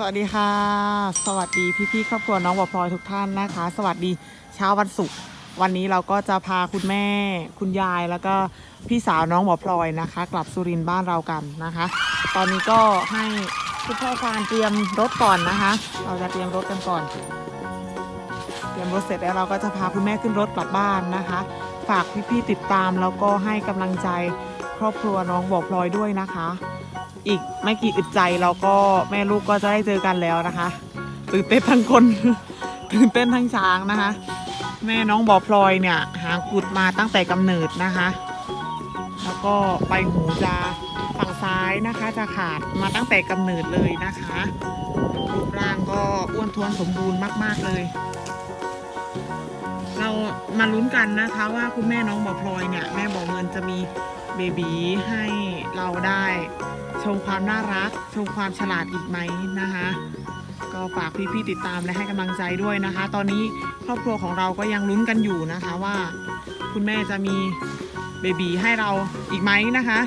สวัสดีค่ะ สวัสดีพี่ๆครอบครัวน้องบัวพลอยทุกท่านนะคะ สวัสดีเช้าวันศุกร์วันนี้เราก็จะพาคุณแม่คุณยายแล้วก็พี่สาวน้องบัวพลอยนะคะ กลับสุรินทร์บ้านเรากันนะคะ ตอนนี้ก็ให้คุณพ่อฟานเตรียมรถก่อนนะคะ เราจะเตรียมรถกันก่อน เตรียมรถเสร็จแล้วเราก็จะพาคุณแม่ขึ้นรถกลับบ้านนะคะ ฝากพี่ๆติดตามแล้วก็ให้กำลังใจครอบครัวน้องบัวพลอยด้วยนะคะ อีกไม่กี่อึดใจเราก็แม่ลูกก็จะได้เจอกันแล้วนะคะตื่นเต้นทั้งคนตื่นเต้นทั้งช้างนะคะ แม่น้องบอพลอยเนี่ยหางกุดมาตั้งแต่กำเนิดนะคะ แล้วก็ใบหูจะฝั่งซ้ายนะคะ จะขาดมาตั้งแต่กำเนิดเลยนะคะรูปร่างก็อ้วนท้วนสมบูรณ์มาก ๆเลย เรามาลุ้นกันนะคะว่าคุณแม่น้องบอพลอยเนี่ยแม่บอกเงินจะมีเบบีให้เราได้ ชมความน่ารัก ชมความฉลาดอีกไหมนะคะ ก็ฝากพี่ๆติดตามและให้กำลังใจด้วยนะคะ ตอนนี้ครอบครัวของเราก็ยังลุ้นกันอยู่นะคะว่า คุณแม่จะมีเบบีให้เราอีกไหมนะคะ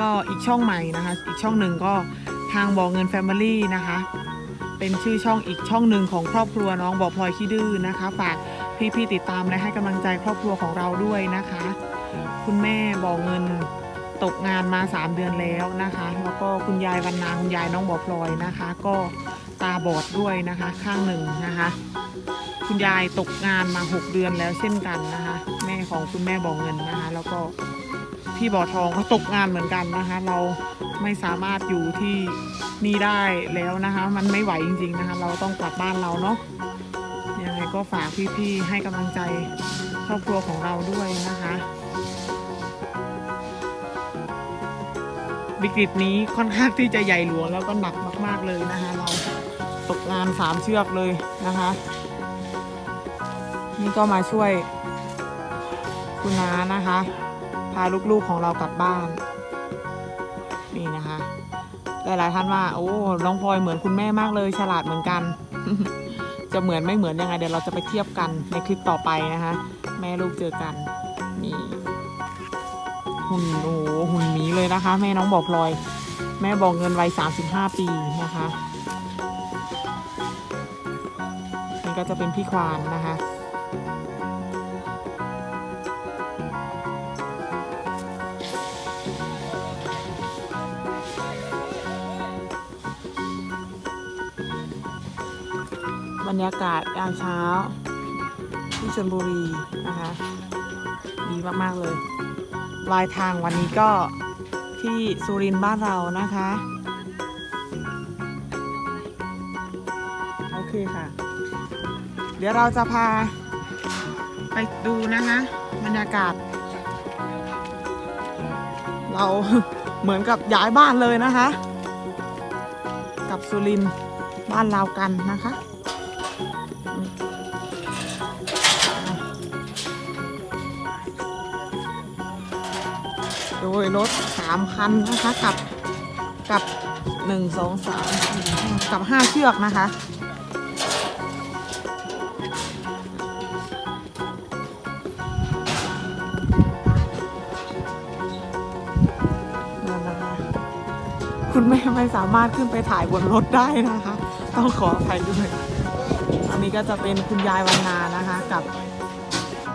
ก็อีกช่องใหม่นะคะ อีกช่องหนึ่งก็ทางบอกเงิน Family นะคะ เป็นชื่อช่องอีกช่องหนึ่งของครอบครัวน้องบอกพลอยขี้ดื้อนะคะ ฝากพี่ๆติดตามและให้กำลังใจครอบครัวของเราด้วยนะคะ คุณแม่บอกเงิน ตกงานมา 3 เดือนแล้วนะคะ แล้วก็คุณยายวันนาคุณยายน้องบอพลอยนะคะ ก็ตาบอดด้วยนะคะ ข้างหนึ่งนะคะ คุณยายตกงานมา 6 เดือนแล้วเช่นกันนะคะ แม่ของคุณแม่บอกเงินนะคะ แล้วก็พี่บ่อทองก็ตกงานเหมือนกันนะคะ เราไม่สามารถอยู่ที่นี่ได้แล้วนะคะ มันไม่ไหวจริง ๆนะคะ เราต้องกลับบ้านเราเนาะยังไงก็ฝากพี่ๆให้กำลังใจครอบครัวของเราด้วยนะคะ วิกฤตนี้ค่อนข้างที่จะใหญ่หลวงแล้วก็หนักมาก ๆเลยนะคะเราตกงานสามเชือกเลยนะคะ นี่ก็มาช่วยคุณน้านะคะ พาลูกๆของเรากลับบ้านนี่นะคะ หลายๆท่านว่าโอ้น้องพลอยเหมือนคุณแม่มากเลย ฉลาดเหมือนกัน จะเหมือนไม่เหมือนยังไงเดี๋ยวเราจะไปเทียบกันในคลิปต่อไปนะคะ แม่ลูกเจอกันนี่ หุ่นโอ้หุ่นหมีเลยนะคะ แม่น้องบอกพลอย แม่บอกเงินวัย35ปีนะคะนี่ก็จะเป็นพี่ควานนะคะบรรยากาศยามเช้า ที่ชลบุรีนะคะ ดีมาก ๆ เลย ปลายทางวันนี้ก็ที่สุรินทร์บ้านเรานะคะ โอเคค่ะ เดี๋ยวเราจะพาไปดูนะคะ บรรยากาศ เราเหมือนกับย้ายบ้านเลยนะคะ กับสุรินทร์บ้านเรากันนะคะ ยรถสามคันนะคะกับกับหนึ่งสองสามกับห้าเชือกนะคะนั่นนะคะคุณแม่ไม่สามารถขึ้นไปถ่ายบนรถได้นะคะ ต้องขออภัยด้วย อันนี้ก็จะเป็นคุณยายวันนานะคะ กับ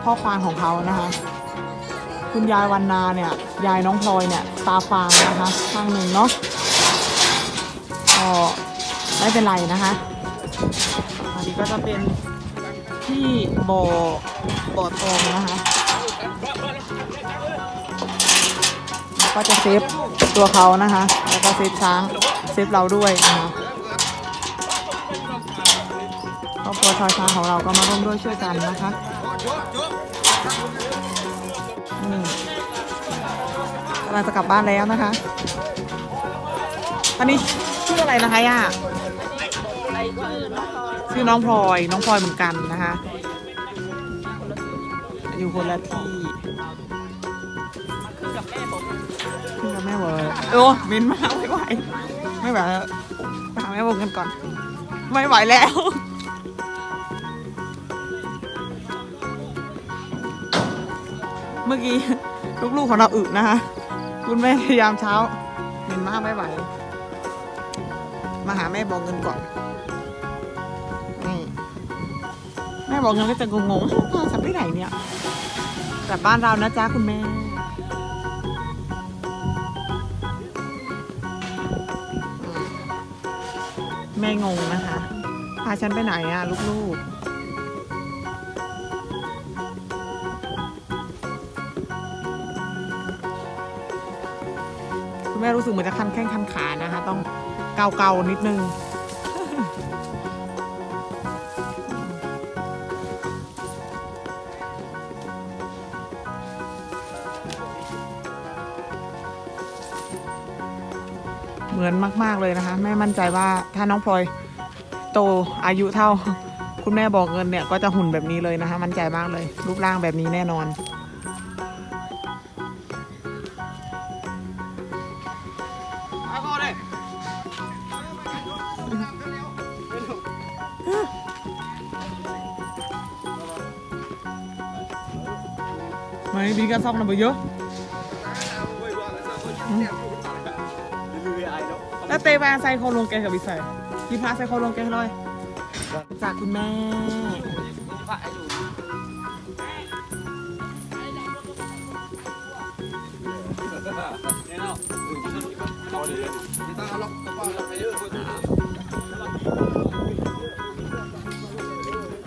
พ่อควานของเขานะคะ คุณยายวันนาเนี่ย ยายน้องพลอยเนี่ย ตาฟางนะคะข้างหนึ่งเนาะก็ไม่เป็นไรนะคะ อันนี้ก็จะเป็นที่บ่อบ่อทองนะคะก็จะเซฟตัวเขานะคะ แล้วก็เซฟช้างเซฟเราด้วยนะคะครอบครัวชาวช้างของเราก็มาร่วมด้วยช่วยกันนะคะำลังจะกลับบ้านแล้วนะคะ อันนี้ชื่ออะไรนะคะย่าชื่อน้องพลอย น้องพลอยเหมือนกันนะคะ อยู่คนละที่คือกับแม่ผมคือกับแม่บอกโอ้มินมากไม่ไหว ไม่ไหวแล้วหาแม่บอกกันก่อน ไม่ไหวแล้วเมื่อกี้ลูกๆของเราอึนะคะ คุณแม่พยายามเช้ามินมากไม่ไหว มาหาแม่บอกเงินก่อนนี่แม่บอกเงินก็จะงงๆพาฉันไปไหนเนี่ย กลับบ้านเรานะจ๊ะคุณแม่แม่งงนะคะ พาฉันไปไหนอะลูกๆ ม่รู้สึกเหมือนจะคันแข้งคันขานะคะ ต้องเกาๆนิดนึงเหมือนมาก ๆ เลยนะคะ แม่มั่นใจว่าถ้าน้องพลอยโตอายุเท่า คุณแม่บอกเงินเนี่ย ก็จะหุ่นแบบนี้เลยนะคะ มั่นใจมากเลย รูปร่างแบบนี้แน่นอน Mày đi ra xong là bao nhiêu? Đã tê ba say khô luôn kê cả bị sảy. Đi pha say khô luôn kê thôi. จากคุณแม่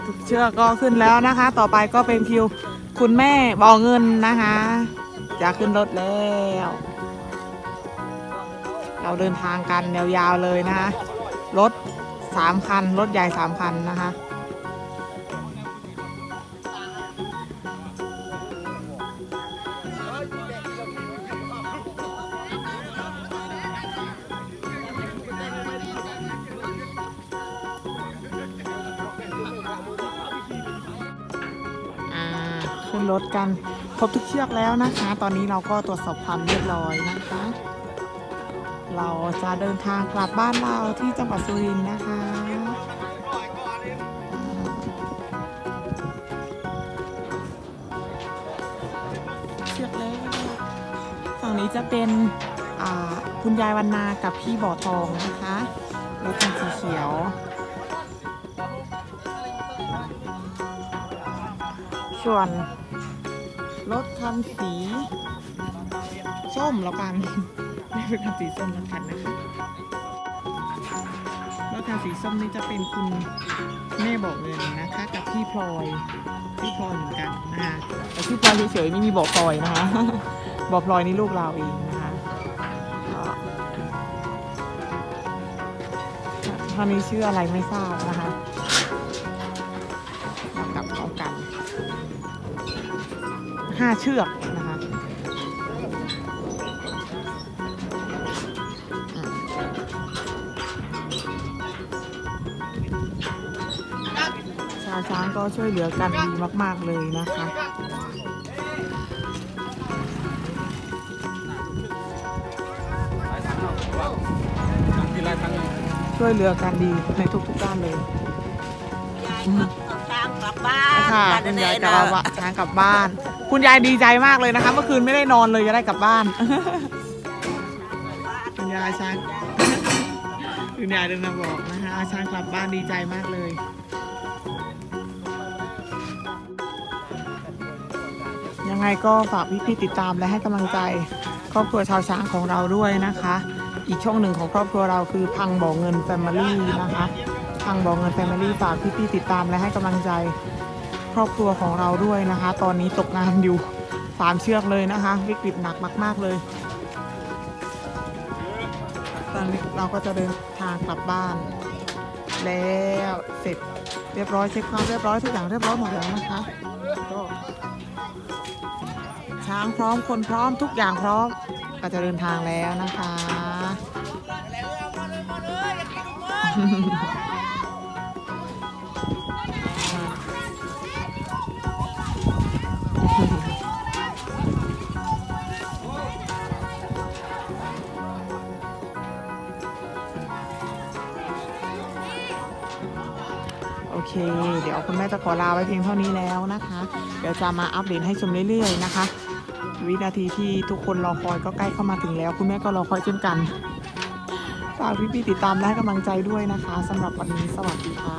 ทุกเชือกก็ขึ้นแล้วนะคะ ต่อไปก็เป็นคิว คุณแม่บอเงินนะคะ จะขึ้นรถแล้ว เราเดินทางกันยาวๆเลยนะคะ รถสามคัน รถใหญ่สามคันนะคะ ขึ้นรถกันครบทุกเชือกแล้วนะคะ ตอนนี้เราก็ตรวจสอบความเรียบร้อยนะคะ เราจะเดินทางกลับบ้านเราที่จังหวัดสุรินทร์นะคะเชือกแล้วฝั่งนี้จะเป็นคุณยายวันนากับพี่บ่อทองนะคะรถคันสีเขียวส่วน รถคันสีส้มแล้วกันไม่เป็นคันสีส้มแล้วกันนะคะรถคันสีส้มนี่จะเป็นคุณแม่บอกเงินนะคะ กับพี่พลอยพี่พลอยเหมือนกันนะคะแต่พี่พลอยเฉยๆไม่มีบอกพลอยนะคะบอกพลอยนี่ลูกเราเองนะคะท่านนี้ชื่ออะไรไม่ทราบนะคะ 5 เชือกนะคะชาช้างก็ช่วยเหลือกันดีมาก ๆ เลยนะคะช่วยเหลือกันดีในทุกๆด้านเลยช้างกลับบ้านค่ะคุณยายกลับบ้านช้างกลับบ้าน คุณยายดีใจมากเลยนะคะ เมื่อคืนไม่ได้นอนเลยจะได้กลับบ้าน คุณยายช้างคุณยายเดินมาบอกนะคะช้างกลับบ้านดีใจมากเลยยังไงก็ฝากพี่ๆติดตามและให้กำลังใจครอบครัวชาวช้างของเราด้วยนะคะ อีกช่องหนึ่งของครอบครัวเราคือพังบ่อเงินแฟมิลี่นะคะ พังบ่อเงินแฟมิลี่ฝากพี่ๆติดตามและให้กำลังใจ ครอบครัวของเราด้วยนะคะ ตอนนี้ตกงานอยู่สามเชือกเลยนะคะ วิกฤตหนักมาก ๆเลย ตอนนี้เราก็จะเดินทางกลับบ้าน แล้วเสร็จเรียบร้อยเช็คความเรียบร้อยทุกอย่างเรียบร้อยหมดแล้วนะคะก็ช้างพร้อมคนพร้อมทุกอย่างพร้อมก็จะเดินทางแล้วนะคะ เค เดี๋ยวคุณแม่จะขอลาไว้เพียงเท่านี้แล้วนะคะ เดี๋ยวจะมาอัปเดตให้ชมเรื่อยๆนะคะ วินาทีที่ทุกคนรอคอยก็ใกล้เข้ามาถึงแล้ว คุณแม่ก็รอคอยเช่นกันฝากพี่ๆติดตามและกำลังใจด้วยนะคะสำหรับวันนี้สวัสดีค่ะ